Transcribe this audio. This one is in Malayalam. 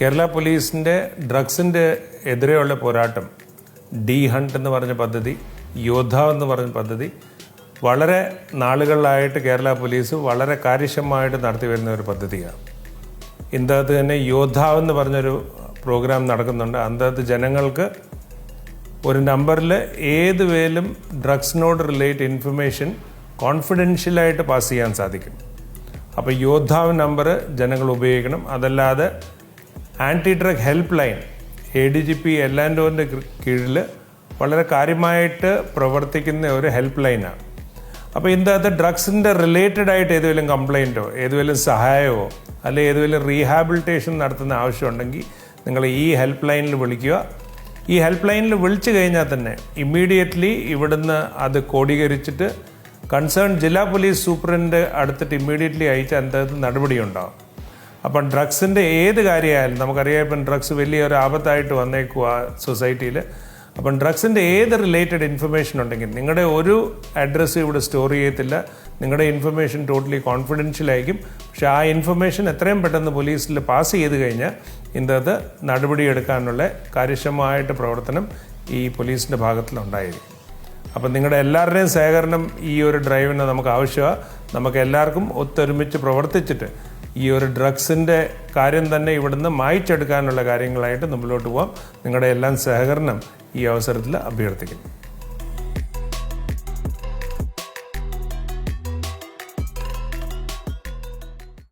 കേരള പോലീസിന്റെ ഡ്രഗ്സിന്റെ എതിരെയുള്ള പോരാട്ടം ഡി ഹണ്ട് എന്ന് പറഞ്ഞ പദ്ധതി യോദ്ധാവ് എന്ന് പറഞ്ഞ പദ്ധതി വളരെ നാളുകളിലായിട്ട് കേരള പോലീസ് വളരെ കാര്യക്ഷമമായിട്ട് നടത്തി വരുന്ന ഒരു പദ്ധതിയാണ്. ഇന്നത്തെ തന്നെ യോദ്ധാവ് എന്ന് പറഞ്ഞൊരു പ്രോഗ്രാം നടക്കുന്നുണ്ട്. അന്തകത്ത് ജനങ്ങൾക്ക് ഒരു നമ്പറിൽ ഏത് വേലും ഡ്രഗ്സിനോട് റിലേറ്റ് ഇൻഫർമേഷൻ കോൺഫിഡൻഷ്യലായിട്ട് പാസ് ചെയ്യാൻ സാധിക്കും. അപ്പോൾ യോദ്ധാവ് നമ്പർ ജനങ്ങൾ ഉപയോഗിക്കണം. അതല്ലാതെ anti drug helpline A D G P എല്ലാൻഡോന്റെ കീഴിൽ വളരെ കാര്യമായിട്ട് പ്രവർത്തിക്കുന്ന ഒരു ഹെൽപ്പ് ലൈനാണ് അപ്പോൾ ഇതിനകത്ത് ഡ്രഗ്സിന്റെ റിലേറ്റഡ് ആയിട്ട് ഏതെങ്കിലും കംപ്ലൈന്റോ ഏതെങ്കിലും സഹായമോ അല്ലെങ്കിൽ ഏതെങ്കിലും റീഹാബിലിറ്റേഷൻ നടത്തുന്ന ആവശ്യമുണ്ടെങ്കിൽ നിങ്ങൾ ഈ ഹെൽപ്പ് ലൈനിൽ വിളിക്കുക. ഈ ഹെൽപ്പ് ലൈനിൽ വിളിച്ചു കഴിഞ്ഞാൽ തന്നെ ഇമ്മീഡിയറ്റ്ലി ഇവിടുന്ന് അത് കോടീകരിച്ചിട്ട് കൺസേൺ ജില്ലാ പോലീസ് സൂപ്രണ്ട് അടുത്തിട്ട് ഇമ്മീഡിയറ്റ്ലി അയച്ച് അതിനകത്ത് നടപടിയുണ്ടാവും. അപ്പം ഡ്രഗ്സിന്റെ ഏത് കാര്യമായാലും നമുക്കറിയാം ഇപ്പം ഡ്രഗ്സ് വലിയൊരു ആപത്തായിട്ട് വന്നേക്കുക സൊസൈറ്റിയിൽ അപ്പം ഡ്രഗ്സിന്റെ ഏത് റിലേറ്റഡ് ഇൻഫർമേഷൻ ഉണ്ടെങ്കിൽ നിങ്ങളുടെ ഒരു അഡ്രസ്സ് ഇവിടെ സ്റ്റോർ ചെയ്യത്തില്ല. നിങ്ങളുടെ ഇൻഫർമേഷൻ ടോട്ടലി കോൺഫിഡൻഷ്യൽ ആയിരിക്കും. പക്ഷേ ആ ഇൻഫർമേഷൻ എത്രയും പെട്ടെന്ന് പോലീസിൽ പാസ് ചെയ്ത് കഴിഞ്ഞാൽ ഇന്നത് നടപടിയെടുക്കാനുള്ള കാര്യക്ഷമമായിട്ട് പ്രവർത്തനം ഈ പോലീസിന്റെ ഭാഗത്തിലുണ്ടായിരിക്കും അപ്പം നിങ്ങളുടെ എല്ലാവരുടെയും സഹകരണം ഈ ഒരു ഡ്രൈവിന് നമുക്ക് ആവശ്യമാണ് നമുക്ക് എല്ലാവർക്കും ഒത്തൊരുമിച്ച് പ്രവർത്തിച്ചിട്ട് ഈ ഒരു ഡ്രഗ്സിന്റെ കാര്യം തന്നെ ഇവിടുന്ന് മായ്ച്ചെടുക്കാനുള്ള കാര്യങ്ങളായിട്ട് മുമ്പിലോട്ട് പോകാം നിങ്ങളുടെ എല്ലാം സഹകരണം ഈ അവസരത്തിൽ അഭ്യർത്ഥിക്കുന്നു.